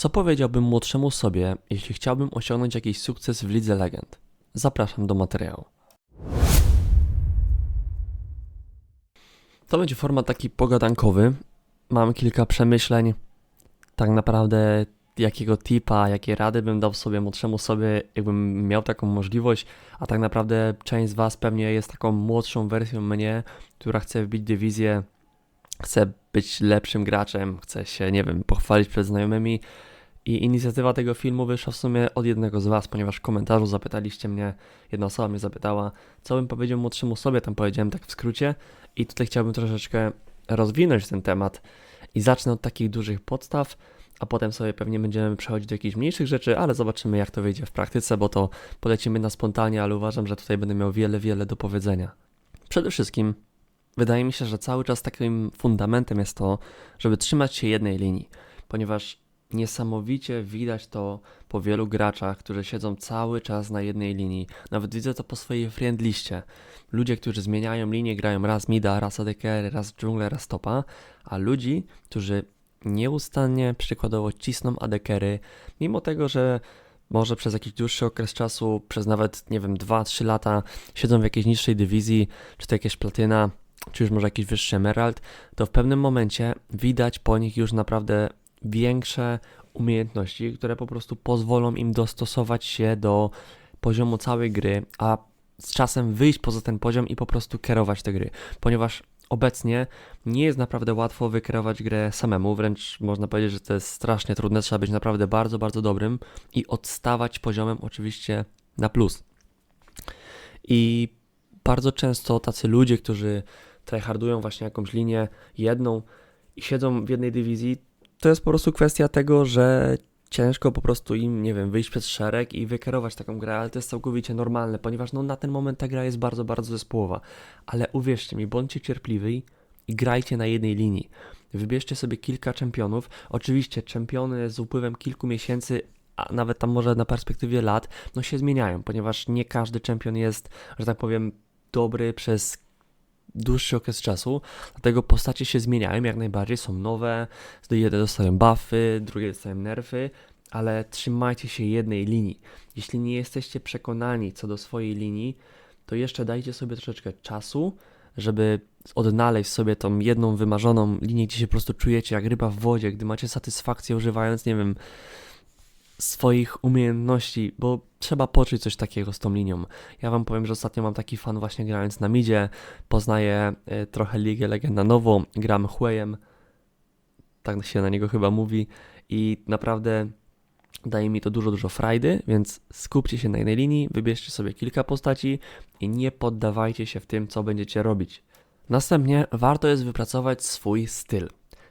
Co powiedziałbym młodszemu sobie, jeśli chciałbym osiągnąć jakiś sukces w Lidze Legend? Zapraszam do materiału. To będzie format taki pogadankowy. Mam kilka przemyśleń. Tak naprawdę, jakiego tipa, jakie rady bym dał sobie młodszemu sobie, jakbym miał taką możliwość. A tak naprawdę, część z Was pewnie jest taką młodszą wersją mnie, która chce wbić dywizję, chce być lepszym graczem, chce się, nie wiem, pochwalić przed znajomymi. I inicjatywa tego filmu wyszła w sumie od jednego z Was, ponieważ w komentarzu zapytaliście mnie, jedna osoba mnie zapytała, co bym powiedział młodszemu sobie, tam powiedziałem tak w skrócie. I tutaj chciałbym troszeczkę rozwinąć ten temat i zacznę od takich dużych podstaw, a potem sobie pewnie będziemy przechodzić do jakichś mniejszych rzeczy, ale zobaczymy jak to wyjdzie w praktyce, bo to polecimy na spontanie, ale uważam, że tutaj będę miał wiele, wiele do powiedzenia. Przede wszystkim wydaje mi się, że cały czas takim fundamentem jest to, żeby trzymać się jednej linii, ponieważ niesamowicie widać to po wielu graczach, którzy siedzą cały czas na jednej linii. Nawet widzę to po swojej friendliście. Ludzie, którzy zmieniają linię, grają raz mida, raz ADK, raz dżunglę, raz topa, a ludzi, którzy nieustannie przykładowo cisną ADKery, mimo tego, że może przez jakiś dłuższy okres czasu, przez nawet, nie wiem, 2-3 lata siedzą w jakiejś niższej dywizji, czy to jakieś platyna, czy już może jakiś wyższy emerald, to w pewnym momencie widać po nich już naprawdę większe umiejętności, które po prostu pozwolą im dostosować się do poziomu całej gry, a z czasem wyjść poza ten poziom i po prostu kierować te gry, ponieważ obecnie nie jest naprawdę łatwo wykierować grę samemu, wręcz można powiedzieć, że to jest strasznie trudne, trzeba być naprawdę bardzo, bardzo dobrym i odstawać poziomem oczywiście na plus. I bardzo często tacy ludzie, którzy tryhardują właśnie jakąś linię jedną i siedzą w jednej dywizji, to jest po prostu kwestia tego, że ciężko po prostu im, nie wiem, wyjść przez szereg i wykierować taką grę, ale to jest całkowicie normalne, ponieważ no na ten moment ta gra jest bardzo, bardzo zespołowa. Ale uwierzcie mi, bądźcie cierpliwi i grajcie na jednej linii. Wybierzcie sobie kilka czempionów. Oczywiście czempiony z upływem kilku miesięcy a nawet tam może na perspektywie lat, no się zmieniają, ponieważ nie każdy czempion jest, że tak powiem, dobry przez dłuższy okres czasu, dlatego postacie się zmieniają jak najbardziej, są nowe, jedne dostają buffy, drugie dostają nerfy, ale trzymajcie się jednej linii. Jeśli nie jesteście przekonani co do swojej linii, to jeszcze dajcie sobie troszeczkę czasu, żeby odnaleźć sobie tą jedną wymarzoną linię, gdzie się po prostu czujecie jak ryba w wodzie, gdy macie satysfakcję używając, nie wiem, swoich umiejętności, bo trzeba poczuć coś takiego z tą linią. Ja wam powiem, że ostatnio mam taki fan właśnie grając na midzie, poznaję y, trochę Ligę Legend na nowo, gram Hueyem, tak się na niego chyba mówi i naprawdę daje mi to dużo, dużo frajdy, więc skupcie się na jednej linii, wybierzcie sobie kilka postaci i nie poddawajcie się w tym, co będziecie robić. Następnie warto jest wypracować swój styl.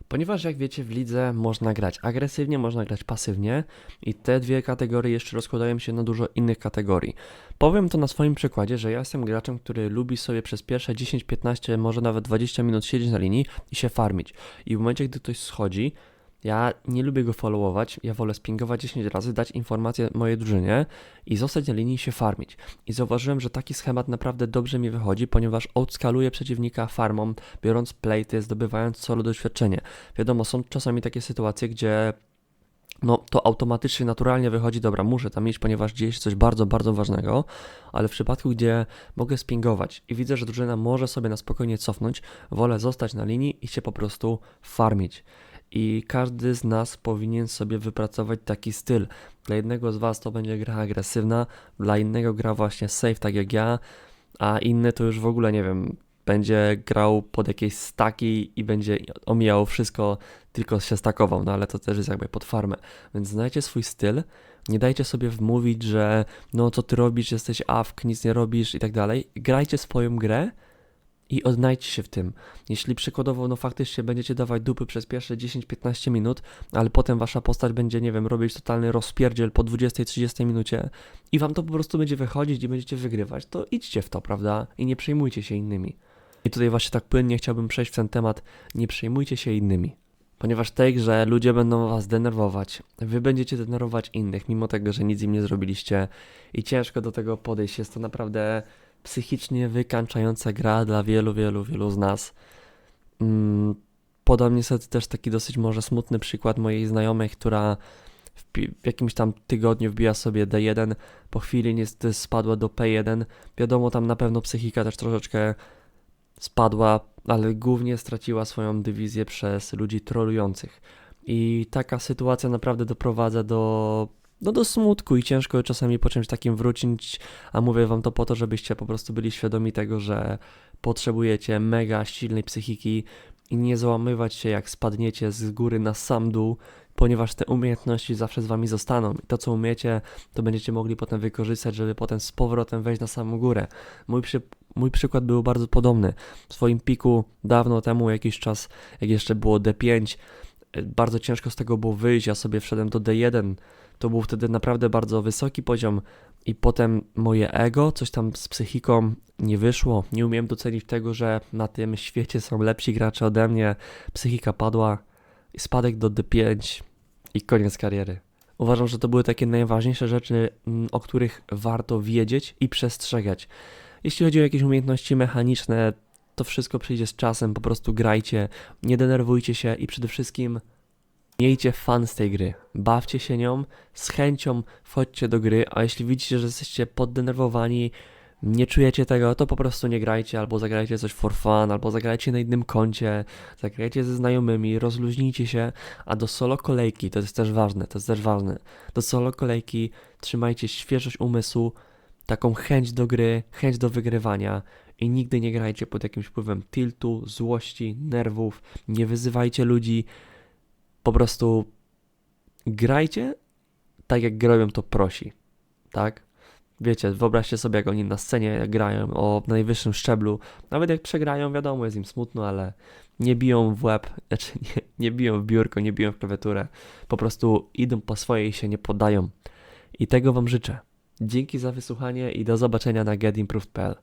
Ponieważ jak wiecie w lidze można grać agresywnie, można grać pasywnie i te dwie kategorie jeszcze rozkładają się na dużo innych kategorii. Powiem to na swoim przykładzie, że ja jestem graczem, który lubi sobie przez pierwsze 10, 15, może nawet 20 minut siedzieć na linii i się farmić. I w momencie, gdy ktoś schodzi, ja nie lubię go followować, ja wolę spingować 10 razy, dać informację mojej drużynie i zostać na linii i się farmić. I zauważyłem, że taki schemat naprawdę dobrze mi wychodzi, ponieważ outskaluje przeciwnika farmą, biorąc platy, zdobywając solo doświadczenie. Wiadomo, są czasami takie sytuacje, gdzie no to automatycznie, naturalnie wychodzi, dobra, muszę tam iść, ponieważ dzieje się coś bardzo, bardzo ważnego, ale w przypadku, gdzie mogę spingować i widzę, że drużyna może sobie na spokojnie cofnąć, wolę zostać na linii i się po prostu farmić i każdy z nas powinien sobie wypracować taki styl. Dla jednego z Was to będzie gra agresywna, dla innego gra właśnie safe, tak jak ja, a inny to już w ogóle nie wiem, będzie grał pod jakieś staki i będzie omijał wszystko, tylko się stakował, no ale to też jest jakby pod farmę. Więc znajcie swój styl, nie dajcie sobie wmówić, że no co ty robisz, jesteś awk, nic nie robisz i tak dalej. Grajcie swoją grę, i odnajdźcie się w tym. Jeśli przykładowo, no faktycznie będziecie dawać dupy przez pierwsze 10-15 minut, ale potem wasza postać będzie, nie wiem, robić totalny rozpierdziel po 20-30 minucie i wam to po prostu będzie wychodzić i będziecie wygrywać, to idźcie w to, prawda? I nie przejmujcie się innymi. I tutaj właśnie tak płynnie chciałbym przejść w ten temat, nie przejmujcie się innymi. Ponieważ tej grze ludzie będą was denerwować, wy będziecie denerwować innych, mimo tego, że nic im nie zrobiliście i ciężko do tego podejść. Jest to naprawdę psychicznie wykańczająca gra dla wielu, wielu, wielu z nas. Mm, podam niestety też taki dosyć może smutny przykład mojej znajomej, która w jakimś tam tygodniu wbiła sobie D1, po chwili niestety spadła do P1. Wiadomo, tam na pewno psychika też troszeczkę spadła, ale głównie straciła swoją dywizję przez ludzi trolujących. I taka sytuacja naprawdę doprowadza do, no do smutku i ciężko czasami po czymś takim wrócić, a mówię wam to po to, żebyście po prostu byli świadomi tego, że potrzebujecie mega silnej psychiki i nie załamywać się jak spadniecie z góry na sam dół, ponieważ te umiejętności zawsze z wami zostaną i to co umiecie, to będziecie mogli potem wykorzystać, żeby potem z powrotem wejść na samą górę. Mój, przy, mój przykład był bardzo podobny. W swoim piku dawno temu, jakiś czas, jak jeszcze było D5, e, bardzo ciężko z tego było wyjść, ja sobie wszedłem do D1, to był wtedy naprawdę bardzo wysoki poziom i potem moje ego, coś tam z psychiką nie wyszło, nie umiem docenić tego, że na tym świecie są lepsi gracze ode mnie, psychika padła, spadek do D5 i koniec kariery. Uważam, że to były takie najważniejsze rzeczy, mm, o których warto wiedzieć i przestrzegać. Jeśli chodzi o jakieś umiejętności mechaniczne, to wszystko przyjdzie z czasem, po prostu grajcie, nie denerwujcie się i przede wszystkim miejcie fan z tej gry. Bawcie się nią, z chęcią wchodźcie do gry, a jeśli widzicie, że jesteście poddenerwowani, nie czujecie tego, to po prostu nie grajcie, albo zagrajcie coś for fun, albo zagrajcie na innym koncie, zagrajcie ze znajomymi, rozluźnijcie się, a do solo kolejki, to jest też ważne, to jest też ważne, do solo kolejki trzymajcie świeżość umysłu, taką chęć do gry, chęć do wygrywania i nigdy nie grajcie pod jakimś wpływem tiltu, złości, nerwów, nie wyzywajcie ludzi, po prostu grajcie tak jak grają to prosi, tak? Wiecie, wyobraźcie sobie jak oni na scenie grają o najwyższym szczeblu, nawet jak przegrają, wiadomo, jest im smutno, ale nie biją w łeb, znaczy nie, nie biją w biurko, nie biją w klawiaturę, po prostu idą po swoje i się nie poddają. I tego wam życzę. Dzięki za wysłuchanie i do zobaczenia na getimproved.pl.